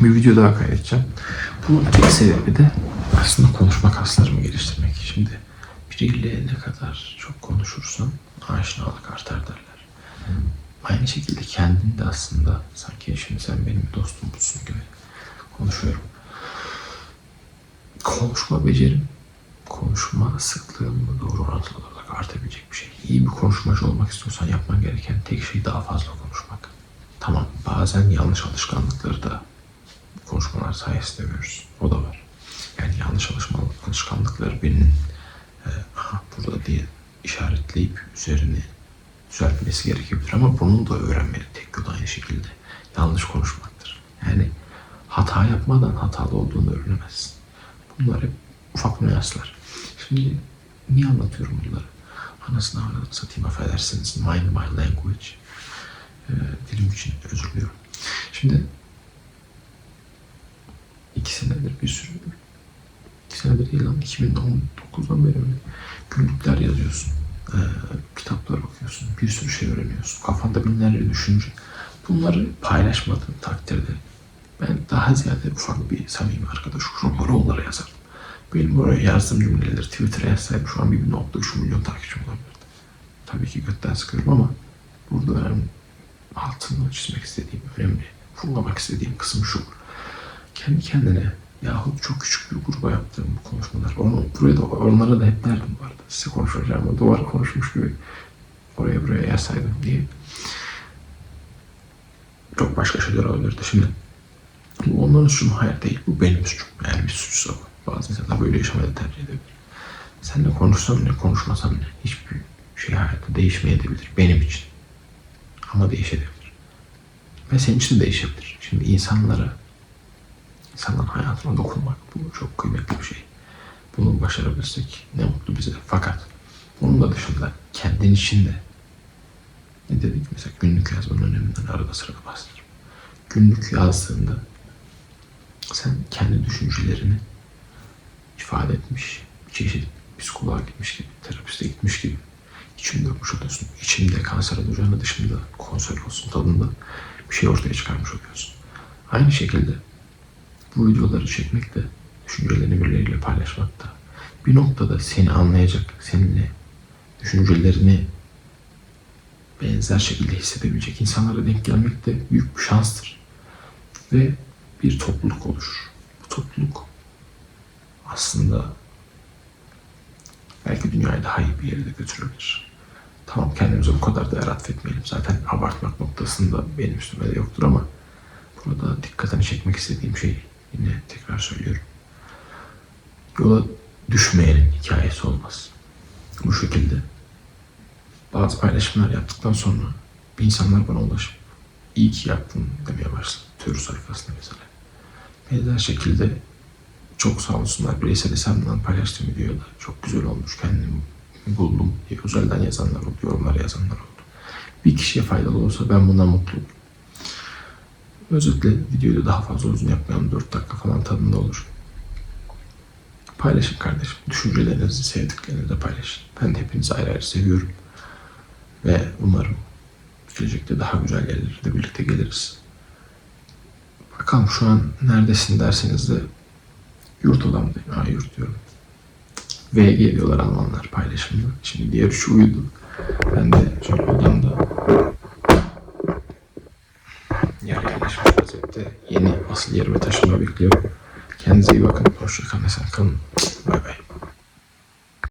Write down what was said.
bir video daha kaydedeceğim. Bu tek sebebi de aslında konuşma kaslarımı geliştirmek. Şimdi biriyle ne kadar çok konuşursan aşinalık artar derler. Aynı şekilde kendin de aslında sanki şimdi sen benim dostumsun gibi konuşuyorum. Konuşma becerim, konuşma sıklığımla doğru orantılı olarak artabilecek bir şey. İyi bir konuşmacı olmak istiyorsan yapman gereken tek şey daha fazla konuşmak. Tamam bazen yanlış alışkanlıkları da sayesinde görürüz. O da var. Yani yanlış alışma, alışkanlıkları birinin e, aha, burada diye işaretleyip üzerine düzeltmesi gerekebilir ama bunun da öğrenmeli tek yol aynı şekilde yanlış konuşmaktır. Yani hata yapmadan hatalı olduğunu öğrenemezsin. Bunlar hep ufak nüanslar. Şimdi niye anlatıyorum bunları? Anasını satayım affedersiniz. Mind my language. Ee, dilim için özür diliyorum. Şimdi bir sürü iki senedir değil lan 2019'dan beri mi? Günlükler yazıyorsun. Ee, kitaplar okuyorsun. Bir sürü şey öğreniyorsun. Kafanda binlerce düşünce. Bunları paylaşmadığın takdirde ben daha ziyade ufak bir samimi arkadaş grupları onlara yazardım. Benim oraya yazdığım cümleleri Twitter'a yazsaydım şu an 1.3 milyon takipçim olabilirdi. Tabii ki götten sıkıyorum ama burada önemli altını çizmek istediğim, önemli vurgulamak istediğim kısım şu. Kendi kendine yahut çok küçük bir gruba yaptığım bu konuşmalar. Onu, buraya da, onlara da hep derdim arada. Size konuşacağım ama duvara konuşmuş gibi oraya buraya yazsaydım diye. Çok başka şeyler olabilirdi. Şimdi bu onların suçu? Hayır değil. Bu benim suçum. Yani bir suçsa bu. Bazı insanlar böyle yaşamayı tercih edebilir. Seninle konuşsam ne, konuşmasam ne. Hiçbir şey hayatta değişmeyebilir benim için. Ama değişebilir. Ve senin için de değişebilir. Şimdi insanlara, insanların hayatına dokunmak bu çok kıymetli bir şey. Bunu başarabilirsek ne mutlu bize. Fakat bunun da dışında kendin için de ne dedik mesela günlük yazmanın öneminden arada sırada bahsediyorum. Günlük yazdığında sen kendi düşüncelerini ifade etmiş, çeşit psikoloğa gitmiş gibi, terapiste gitmiş gibi içini dökmüş oluyorsun. İçinde kanser olacağını dışında konser olsun tadında bir şey ortaya çıkarmış oluyorsun. Aynı şekilde bu videoları çekmek de, düşüncelerini birileriyle paylaşmak da bir noktada seni anlayacak, seninle düşüncelerini benzer şekilde hissedebilecek insanlara denk gelmek de büyük bir şanstır. Ve bir topluluk oluşur. Bu topluluk aslında belki dünyayı daha iyi bir yere de götürebilir. Tamam kendimize bu kadar değer atfetmeyelim. Zaten abartmak noktasında benim üstüme de yoktur ama burada dikkatini çekmek istediğim şey yine tekrar söylüyorum. Yola düşmeyenin hikayesi olmaz. Bu şekilde bazı paylaşımlar yaptıktan sonra bir insanlar bana ulaşıp iyi ki yaptın demeye başladı. Tür sayfasında mesela. Benzer şekilde çok sağ olsunlar bireysel hesabımdan paylaştığım videoda çok güzel olmuş kendimi buldum diye özelden yazanlar oldu, yorumlar yazanlar oldu. Bir kişiye faydalı olsa ben bundan mutluyum. Özetle videoyu da daha fazla uzun yapmayalım. 4 dakika falan tadında olur. Paylaşın kardeşim. Düşüncelerinizi, sevdiklerinizi paylaşın. Ben de hepinizi ayrı ayrı seviyorum. Ve umarım gelecekte daha güzel yerlere de birlikte geliriz. Bakalım şu an neredesin derseniz de yurt odamdayım. Ha yurt diyorum. VG diyorlar Almanlar paylaşımda. Şimdi diğer üçü uyudu. Ben de şöyle odamda yerleşmiş vaziyette yeni asıl yerime taşınma bekliyorum. Kendinize iyi bakın. Hoşçakalın. Esen kalın. Bay bay.